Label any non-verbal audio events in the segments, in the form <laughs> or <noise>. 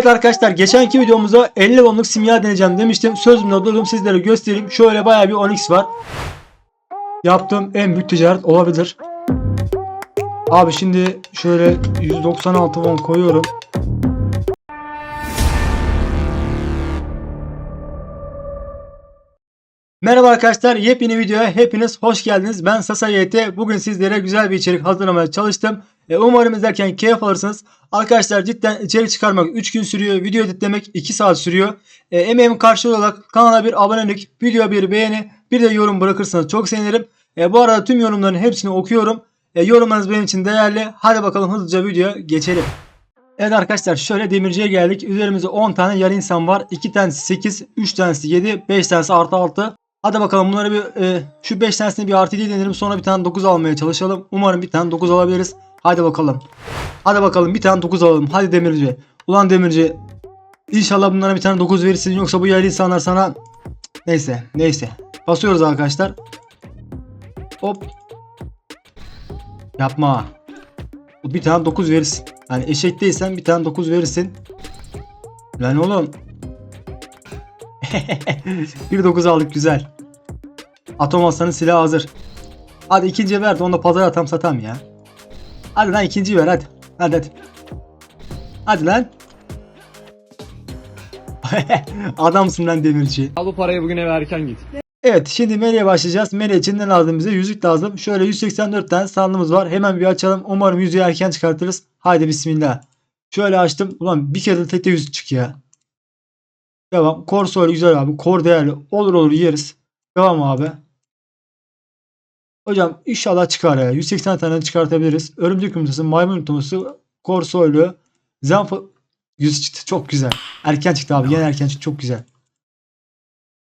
Evet arkadaşlar geçenki videomuzda 50 wonluk simya deneyeceğim demiştim. Sözümde durdum sizlere göstereyim. Şöyle bayağı bir Onyx var. Yaptığım en büyük ticaret olabilir. Abi şimdi şöyle 196 won koyuyorum. Merhaba arkadaşlar yepyeni videoya hepiniz hoş geldiniz. Ben Sasa YT. Bugün sizlere güzel bir içerik hazırlamaya çalıştım. E, umarım izlerken keyif alırsınız. Arkadaşlar cidden içerik çıkarmak 3 gün sürüyor. Video editlemek 2 saat sürüyor. E, emeğim karşılığı olarak kanala bir abonelik, video bir beğeni, bir de yorum bırakırsanız çok sevinirim. E, bu arada tüm yorumların hepsini okuyorum. E, yorumlarınız benim için değerli. Hadi bakalım hızlıca videoya geçelim. Evet arkadaşlar şöyle demirciye geldik. Üzerimizde 10 tane yarı insan var. 2 tanesi 8, 3 tanesi 7, 5 tanesi artı 6. Hadi bakalım bunları bir e, şu 5 tanesini bir artı 7 deneyelim. Sonra bir tane 9 almaya çalışalım. Umarım bir tane 9 alabiliriz. Hadi bakalım. Hadi bakalım bir tane 9 alalım. Hadi demirci. Ulan demirci. İnşallah bunlara bir tane 9 verirsin. Yoksa bu yarı insanlar sana... Neyse neyse. Basıyoruz arkadaşlar. Hop. Yapma. Bir tane 9 verirsin. Yani eşek değilsen bir tane 9 verirsin. Lan oğlum. <laughs> bir 9 aldık güzel. Atom aslanın silahı hazır. Hadi ikinciye ver de onu da pazara atam satam ya. Hadi lan ikinciyi ver hadi. Hadi hadi. Hadi lan. <laughs> Adamsın lan demirci. Al bu parayı bugün eve erken git. Evet şimdi Mele'ye başlayacağız. Mele için ne lazım bize? Yüzük lazım. Şöyle 184 tane sandığımız var. Hemen bir açalım. Umarım yüzüğü erken çıkartırız. Haydi bismillah. Şöyle açtım. Ulan bir kere de tek de yüzük çık ya. Devam. Kor güzel abi. Kor değerli. Olur olur yeriz. Devam abi. Hocam inşallah çıkar ya. 180 tane çıkartabiliriz. Örümcek yumurtası, maymun yumurtası, kor soylu, zanfa... Yüz çıktı. Çok güzel. Erken çıktı abi. Yine erken çıktı. Çok güzel.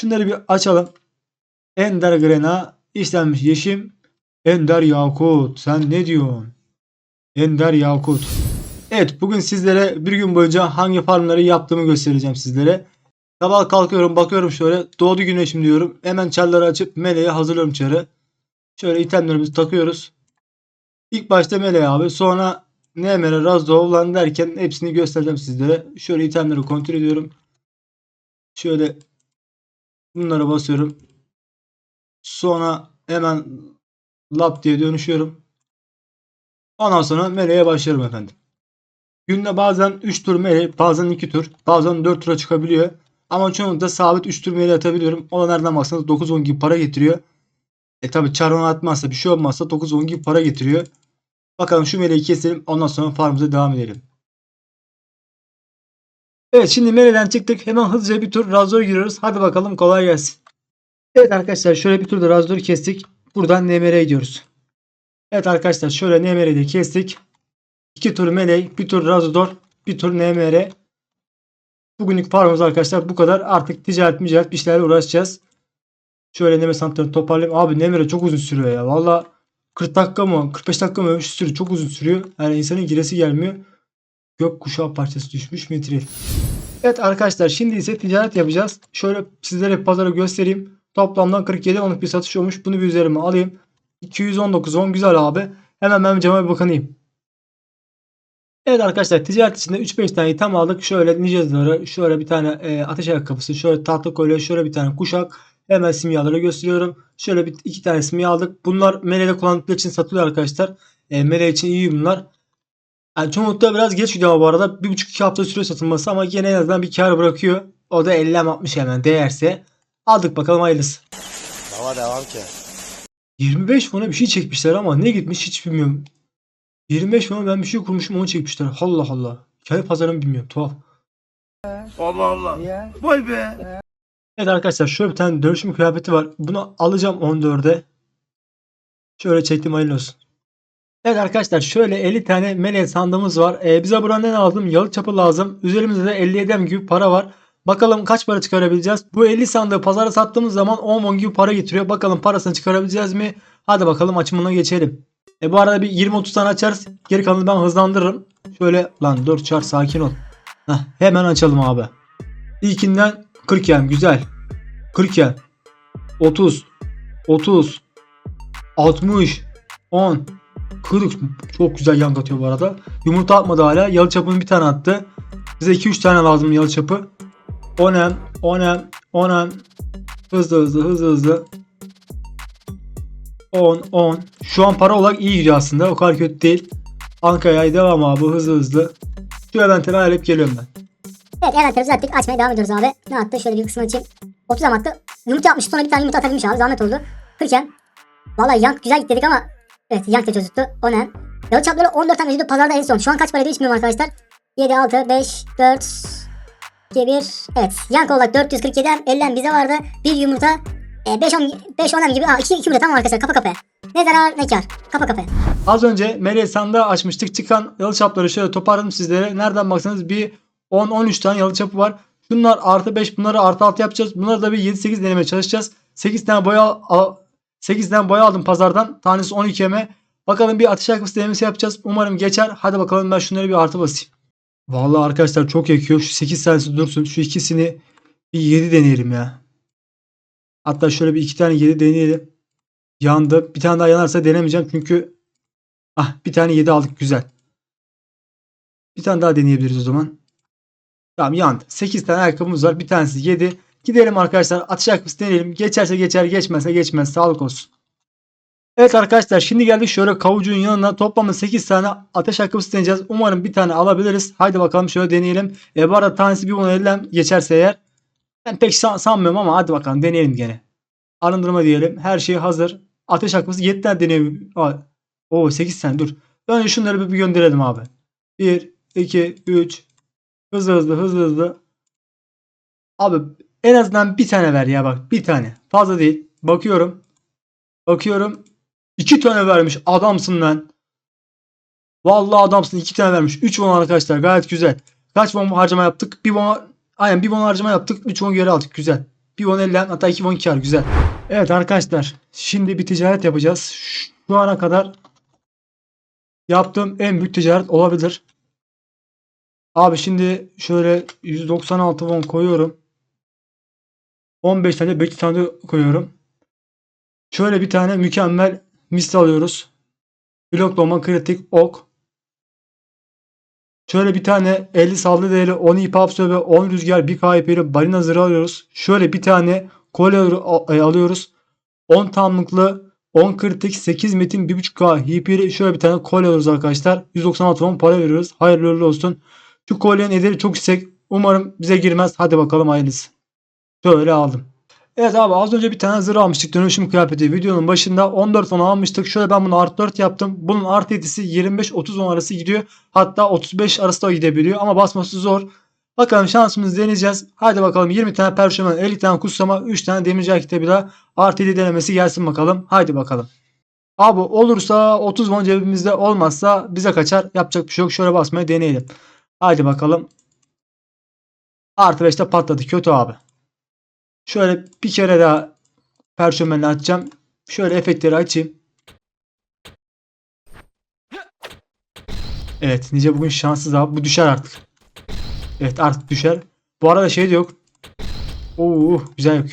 Şunları bir açalım. Ender Grena işlenmiş yeşim. Ender Yakut. Sen ne diyorsun? Ender Yakut. Evet bugün sizlere bir gün boyunca hangi farmları yaptığımı göstereceğim sizlere. Sabah kalkıyorum bakıyorum şöyle doğdu güneşim diyorum. Hemen çarları açıp meleği hazırlıyorum çarı. Şöyle itemlerimizi takıyoruz. İlk başta meleği abi sonra Nemere, Razdo lan derken hepsini göstereceğim sizlere. Şöyle itemleri kontrol ediyorum. Şöyle bunlara basıyorum. Sonra hemen lap diye dönüşüyorum. Ondan sonra meleğe başlarım efendim. Günde bazen 3 tur meleğe, bazen 2 tur, bazen 4 tura çıkabiliyor. Ama çoğunlukla sabit 3 tur meleğe atabiliyorum. O nereden baksanız 9-10 gibi para getiriyor. E tabi çarvan atmazsa bir şey olmazsa 9-10 gibi para getiriyor. Bakalım şu meleği keselim ondan sonra farmımıza devam edelim. Evet şimdi meleğden çıktık. Hemen hızlıca bir tur Razor'a giriyoruz. Hadi bakalım kolay gelsin. Evet arkadaşlar şöyle bir turda Razor'u kestik. Buradan NMR'ye gidiyoruz. Evet arkadaşlar şöyle NMR'yi de kestik. 2 tur Melee, bir tur Razor, bir tur NMR. Bugünlük farmımız arkadaşlar bu kadar. Artık ticaret ticaret bir şeylerle uğraşacağız. Şöyle Nemre santralini toparlayayım. Abi Nemre çok uzun sürüyor ya. Valla 40 dakika mı 45 dakika mı öyle şey sürüyor. Çok uzun sürüyor. Yani insanın giresi gelmiyor. Gök kuşağı parçası düşmüş metril. Evet arkadaşlar şimdi ise ticaret yapacağız. Şöyle sizlere pazarı göstereyim. Toplamdan 47 onluk bir satış olmuş. Bunu bir üzerime alayım. 219 10 güzel abi. Hemen ben cama bir bakınayım. Evet arkadaşlar ticaret içinde 3-5 tane item aldık. Şöyle niceleri, şöyle bir tane e, ateş ayakkabısı, şöyle tahta kolye, şöyle bir tane kuşak. Hemen simyaları gösteriyorum. Şöyle bir iki tane simya aldık. Bunlar meleğde kullandıkları için satılıyor arkadaşlar. E, meleğe için iyi bunlar. Yani çoğunlukla biraz geç gidiyor ama bu arada. 1,5-2 hafta sürüyor satılması ama yine en azından bir kar bırakıyor. O da 50-60 hemen değerse. Aldık bakalım hayırlısı. Baba devam ki. 25 bana bir şey çekmişler ama ne gitmiş hiç bilmiyorum. 25 bana ben bir şey kurmuşum onu çekmişler. Allah Allah. Hikaye pazarını bilmiyorum tuhaf. Allah Allah. Vay be. Evet arkadaşlar şöyle bir tane dönüşüm kıyafeti var. Bunu alacağım 14'e. Şöyle çektim hayırlı olsun. Evet arkadaşlar şöyle 50 tane melek sandığımız var. Ee, bize buradan ne lazım? Yalı çapı lazım. Üzerimizde de 57 M gibi para var. Bakalım kaç para çıkarabileceğiz. Bu 50 sandığı pazara sattığımız zaman 10 won gibi para getiriyor. Bakalım parasını çıkarabileceğiz mi? Hadi bakalım açımına geçelim. E bu arada bir 20-30 tane açarız. Geri kalanını ben hızlandırırım. Şöyle lan dur çar sakin ol. Heh, hemen açalım abi. İlkinden 40 yen güzel. 40 yen. 30. 30. 60. 10. 40. Çok güzel yan atıyor bu arada. Yumurta atmadı hala. Yalı çapını bir tane attı. Bize 2-3 tane lazım yalı çapı. 10M, 10M, 10M. Hızlı hızlı hızlı hızlı. 10, 10. Şu an para olarak iyi gidiyor aslında. O kadar kötü değil. Ankara'ya devam abi hızlı hızlı. Şu eventleri ayarlayıp geliyorum ben. Evet envanterimizi attık. Açmaya devam ediyoruz abi. Ne attı? Şöyle bir kısmını açayım. 30 am attı. Yumurta yapmış. Sonra bir tane yumurta atabilmiş abi. Zahmet oldu. Kırken. Vallahi yank güzel gitti dedik ama. Evet yank da çözüttü. O ne? Yalı çapları 14 tane mevcut pazarda en son. Şu an kaç paraydı hiç bilmiyorum arkadaşlar. 7, 6, 5, 4, 2, 1. Evet. Yank olarak 447 em. 50 em bize vardı. Bir yumurta. E, 5, 10, 5, 10 em gibi. Aa 2, 2 yumurta tamam arkadaşlar. Kapa kapa. Ne zarar ne kar. Kapa kapa. Az önce Melih Sandığı açmıştık. Çıkan yalı çapları şöyle toparladım sizlere. Nereden baksanız bir 10-13 tane yalı çapı var. Bunlar artı 5 bunları artı 6 yapacağız. Bunları da bir 7-8 denemeye çalışacağız. 8 tane boya al, 8 tane boya aldım pazardan. Tanesi 12 eme. Bakalım bir atış yakması denemesi yapacağız. Umarım geçer. Hadi bakalım ben şunları bir artı basayım. Vallahi arkadaşlar çok yakıyor. Şu 8 tanesi dursun. Şu ikisini bir 7 deneyelim ya. Hatta şöyle bir iki tane 7 deneyelim. Yandı. Bir tane daha yanarsa denemeyeceğim çünkü ah bir tane 7 aldık güzel. Bir tane daha deneyebiliriz o zaman. Tamam yandı. 8 tane ayakkabımız var. Bir tanesi 7. Gidelim arkadaşlar. Atış ayakkabısı deneyelim. Geçerse geçer, geçmezse geçmez. Sağlık olsun. Evet arkadaşlar şimdi geldik şöyle kavucuğun yanına toplamda 8 tane ateş ayakkabısı deneyeceğiz. Umarım bir tane alabiliriz. Haydi bakalım şöyle deneyelim. E bu arada tanesi bir bunu elden geçerse eğer. Ben pek san- sanmıyorum ama hadi bakalım deneyelim gene. Arındırma diyelim. Her şey hazır. Ateş ayakkabısı 7 tane deneyelim. Aa, Oo 8 tane dur. Önce şunları bir gönderelim abi. 1, 2, 3. Hızlı hızlı hızlı hızlı. Abi en azından bir tane ver ya bak. Bir tane. Fazla değil. Bakıyorum. Bakıyorum. İki tane vermiş. Adamsın lan. Vallahi adamsın. iki tane vermiş. Üç won arkadaşlar. Gayet güzel. Kaç won harcama yaptık? Bir won aynen bir won harcama yaptık. Üç won geri aldık. Güzel. Bir won elden hatta iki won kar. Güzel. Evet arkadaşlar. Şimdi bir ticaret yapacağız. Şu ana kadar yaptığım en büyük ticaret olabilir. Abi şimdi şöyle 196 won koyuyorum. 15 tane 5 tane de koyuyorum. Şöyle bir tane mükemmel misli alıyoruz. Bloklama kritik ok. Şöyle bir tane 50 saldırı değeri 10 ip absorbe 10 rüzgar 1 KP'li balina zırhı alıyoruz. Şöyle bir tane kolye e, alıyoruz. 10 tamlıklı 10 kritik 8 metin 1.5K HP'li şöyle bir tane kolye alıyoruz arkadaşlar. 196 won para veriyoruz. Hayırlı olsun. Şu kolyenin ederi çok yüksek. Umarım bize girmez. Hadi bakalım hayırlısı. Şöyle aldım. Evet abi az önce bir tane zırh almıştık dönüşüm kıyafeti videonun başında 14 won almıştık. Şöyle ben bunu artı 4 yaptım. Bunun artı 7'si 25-30 won arası gidiyor. Hatta 35 arası da gidebiliyor ama basması zor. Bakalım şansımızı deneyeceğiz. Hadi bakalım 20 tane perşemen, 50 tane kutsama, 3 tane demirci kitabı da artı 7 denemesi gelsin bakalım. Haydi bakalım. Abi olursa 30 won cebimizde olmazsa bize kaçar. Yapacak bir şey yok. Şöyle basmayı deneyelim. Haydi bakalım. Artı 5'te patladı. Kötü abi. Şöyle bir kere daha perşömenle açacağım. Şöyle efektleri açayım. Evet Nice bugün şanssız abi. Bu düşer artık. Evet artık düşer. Bu arada şey de yok. Oo güzel yok.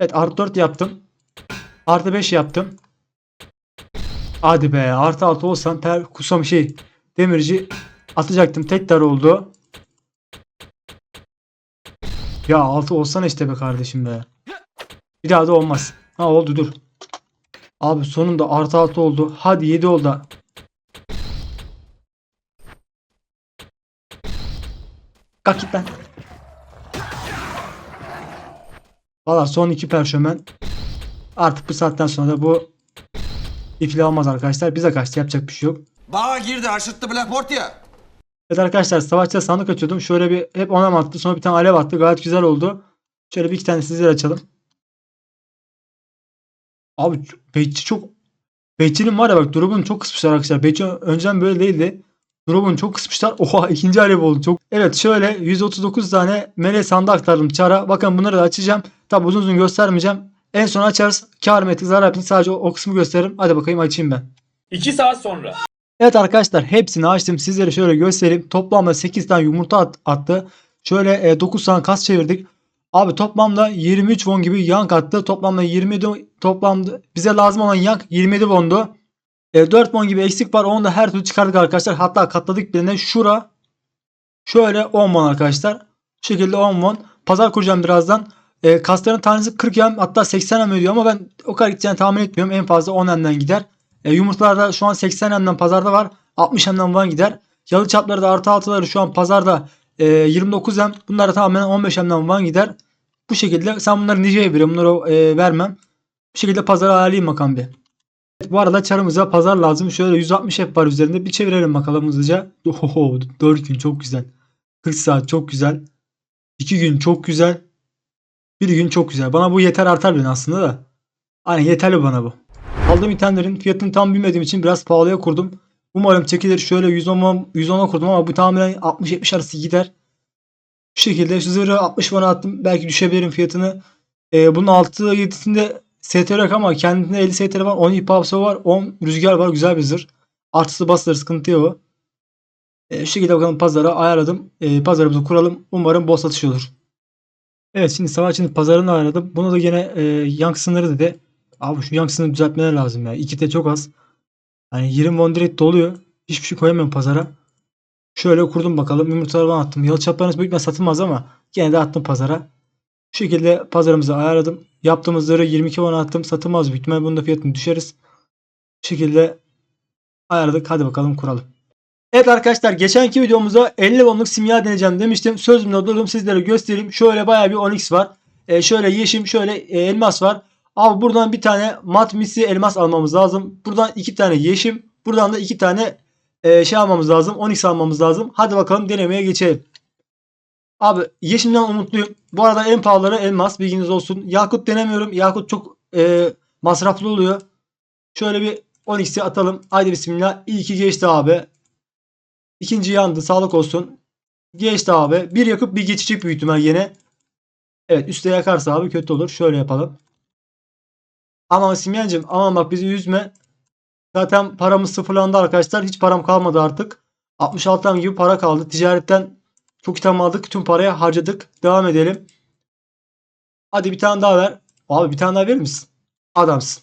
Evet artı 4 yaptım. Artı 5 yaptım. Hadi be artı 6 olsam per kusam şey demirci atacaktım. Tekrar oldu. Ya 6 olsana işte be kardeşim be. Bir daha da olmaz. Ha oldu dur. Abi sonunda artı 6 oldu. Hadi 7 oldu. Kalk git lan. Valla son iki perşömen. Artık bu saatten sonra da bu iflah olmaz arkadaşlar. Bize kaçtı yapacak bir şey yok. Bağa girdi aşırttı Blackport ya. Evet arkadaşlar savaşta sandık açıyordum. Şöyle bir hep ona attı. Sonra bir tane alev attı. Gayet güzel oldu. Şöyle bir iki tane sizlere açalım. Abi Bekçi çok Bekçi'nin var ya bak drop'unu çok kısmışlar arkadaşlar. Bekçi önceden böyle değildi. Drop'unu çok kısmışlar. Oha ikinci alev oldu. Çok. Evet şöyle 139 tane mele sandık aktardım çara. Bakın bunları da açacağım. Tabi uzun uzun göstermeyeceğim. En son açarız. Kar mı ettik zarar ettik. Sadece o, o kısmı gösteririm. Hadi bakayım açayım ben. 2 saat sonra. Evet arkadaşlar hepsini açtım. Sizlere şöyle göstereyim. Toplamda 8 tane yumurta at- attı. Şöyle e, 9 tane kas çevirdik. Abi toplamda 23 won gibi yank attı. Toplamda 27 toplamda bize lazım olan yank 27 wondu. E, 4 won gibi eksik var. Onu da her türlü çıkardık arkadaşlar. Hatta katladık birine. Şura şöyle 10 won arkadaşlar. Bu şekilde 10 won. Pazar kuracağım birazdan. E, kasların tanesi 40 em hatta 80 em ödüyor ama ben o kadar gideceğini tahmin etmiyorum. En fazla 10 emden gider. E, yumurtalarda şu an 80 emden pazarda var. 60 emden falan gider. Yalı çapları da artı altıları şu an pazarda e, 29 em. Bunlar da tamamen 15 emden falan gider. Bu şekilde sen bunları Nice'ye veriyorum. Bunları e, vermem. Bu şekilde pazara ayarlayayım bakalım bir. Bu arada çarımıza pazar lazım. Şöyle 160 hep var üzerinde. Bir çevirelim bakalım hızlıca. Oho, 4 gün çok güzel. 40 saat çok güzel. 2 gün çok güzel. 1 gün çok güzel. Bana bu yeter artar beni aslında da. Aynen yeterli bana bu. Aldığım itemlerin fiyatını tam bilmediğim için biraz pahalıya kurdum. Umarım çekilir. Şöyle 110'a 110'a kurdum ama bu tamamen 60-70 arası gider. Bu şekilde şu zırhı 60 bana attım. Belki düşebilirim fiyatını. Ee, bunun 6 7'sinde STR yok ama kendinde 50 STR var. 10 ip hapso var. 10 rüzgar var. Güzel bir zırh. Artısı basılır sıkıntı yok. Ee, şu şekilde bakalım pazara ayarladım. Ee, pazarımızı kuralım. Umarım bol satış olur. Evet şimdi savaşçının pazarını ayarladım. Bunu da gene e, yank sınırı dedi. Abi şu yank sınırı düzeltmeler lazım ya. 2T çok az. Hani 20 won direkt doluyor. Hiçbir şey koyamıyorum pazara. Şöyle kurdum bakalım. Yumurtaları attım. Yalı çaplarınız büyük satılmaz ama gene de attım pazara. Bu şekilde pazarımızı ayarladım. Yaptığımız zırhı 22 won attım. Satılmaz büyük ihtimal bunun fiyatını düşeriz. Bu şekilde ayarladık. Hadi bakalım kuralım. Evet arkadaşlar geçenki videomuzda 50 wonluk simya deneyeceğim demiştim. Sözümde durdum sizlere göstereyim. Şöyle baya bir onyx var. E, şöyle yeşim şöyle e, elmas var. Abi buradan bir tane mat misi elmas almamız lazım. Buradan iki tane yeşim. Buradan da iki tane e, şey almamız lazım. Onyx almamız lazım. Hadi bakalım denemeye geçelim. Abi yeşimden umutluyum. Bu arada en pahalıları elmas bilginiz olsun. Yakut denemiyorum. Yakut çok e, masraflı oluyor. Şöyle bir Onyx'i atalım. Haydi bismillah. İyi ki geçti abi. İkinci yandı. Sağlık olsun. Geçti abi. Bir yakıp bir geçecek büyük ihtimal yine. Evet üstte yakarsa abi kötü olur. Şöyle yapalım. Ama Simyancığım aman bak bizi üzme. Zaten paramız sıfırlandı arkadaşlar. Hiç param kalmadı artık. 66 tane gibi para kaldı. Ticaretten çok item aldık. Tüm parayı harcadık. Devam edelim. Hadi bir tane daha ver. Abi bir tane daha verir misin? Adamsın.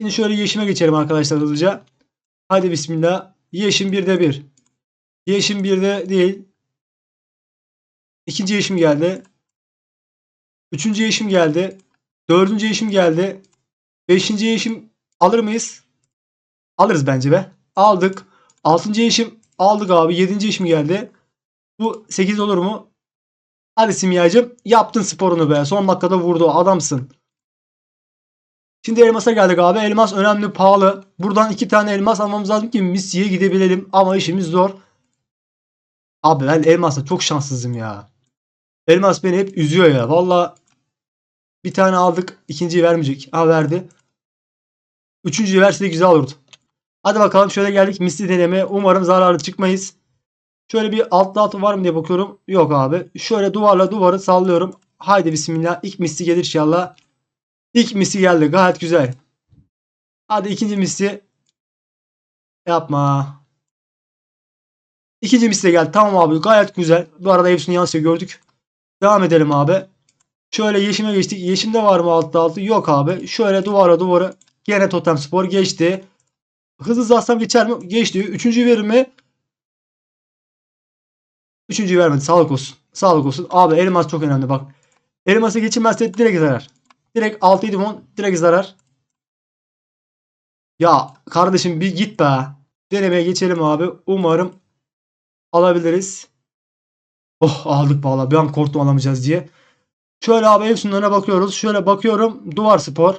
Şimdi şöyle yeşime geçelim arkadaşlar hızlıca. Hadi bismillah. Yeşim 1'de 1. Yeşim 1'de değil. İkinci yeşim geldi. Üçüncü yeşim geldi. Dördüncü yeşim geldi. Beşinci yeşim alır mıyız? Alırız bence be. Aldık. Altıncı yeşim aldık abi. Yedinci yeşim geldi. Bu 8 olur mu? Hadi Simyacım yaptın sporunu be. Son dakikada vurdu. Adamsın. Şimdi elmasa geldik abi. Elmas önemli pahalı. Buradan iki tane elmas almamız lazım ki Missi'ye gidebilelim. Ama işimiz zor. Abi ben elmasla çok şanssızım ya. Elmas beni hep üzüyor ya. Valla bir tane aldık. ikinciyi vermeyecek. Ha verdi. Üçüncüyü verse de güzel olurdu. Hadi bakalım şöyle geldik misli deneme. Umarım zararlı çıkmayız. Şöyle bir altlı altı var mı diye bakıyorum. Yok abi. Şöyle duvarla duvarı sallıyorum. Haydi bismillah. İlk misli gelir inşallah. İlk misli geldi. Gayet güzel. Hadi ikinci misli. Yapma. İkinci misli geldi. Tamam abi. Gayet güzel. Bu arada hepsini yanlışlıkla gördük. Devam edelim abi. Şöyle yeşime geçtik. Yeşimde var mı altta altı? Yok abi. Şöyle duvara duvarı. Gene totem spor geçti. Hızlı hızlı geçer mi? Geçti. Üçüncü verir mi? Üçüncüyü vermedi. Sağlık olsun. Sağlık olsun. Abi elmas çok önemli bak. Elması geçirmezse direkt zarar. Direkt 6 7 10 direkt zarar. Ya kardeşim bir git be. Denemeye geçelim abi. Umarım alabiliriz. Oh aldık valla. Bir an korktum alamayacağız diye. Şöyle abi ev sunlarına bakıyoruz. Şöyle bakıyorum. Duvar spor.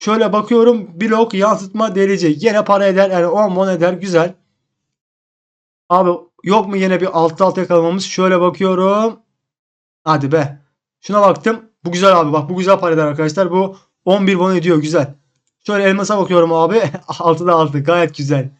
Şöyle bakıyorum. Blok yansıtma delici. Yine para eder. Yani 10 mon eder. Güzel. Abi yok mu yine bir alt yakalamamız? Şöyle bakıyorum. Hadi be. Şuna baktım. Bu güzel abi. Bak bu güzel para eder arkadaşlar. Bu 11 bon ediyor. Güzel. Şöyle elmasa bakıyorum abi. <laughs> 6'da 6. Gayet güzel.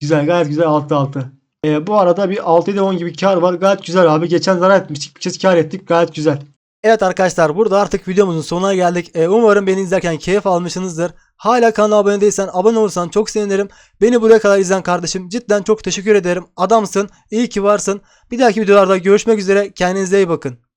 Güzel gayet güzel 6'da 6. Ee, bu arada bir 6 ile 10 gibi kar var. Gayet güzel abi. Geçen zarar etmiştik. Bir kez kar ettik. Gayet güzel. Evet arkadaşlar burada artık videomuzun sonuna geldik. Ee, umarım beni izlerken keyif almışsınızdır. Hala kanala abone değilsen abone olursan çok sevinirim. Beni buraya kadar izleyen kardeşim cidden çok teşekkür ederim. Adamsın. İyi ki varsın. Bir dahaki videolarda görüşmek üzere. Kendinize iyi bakın.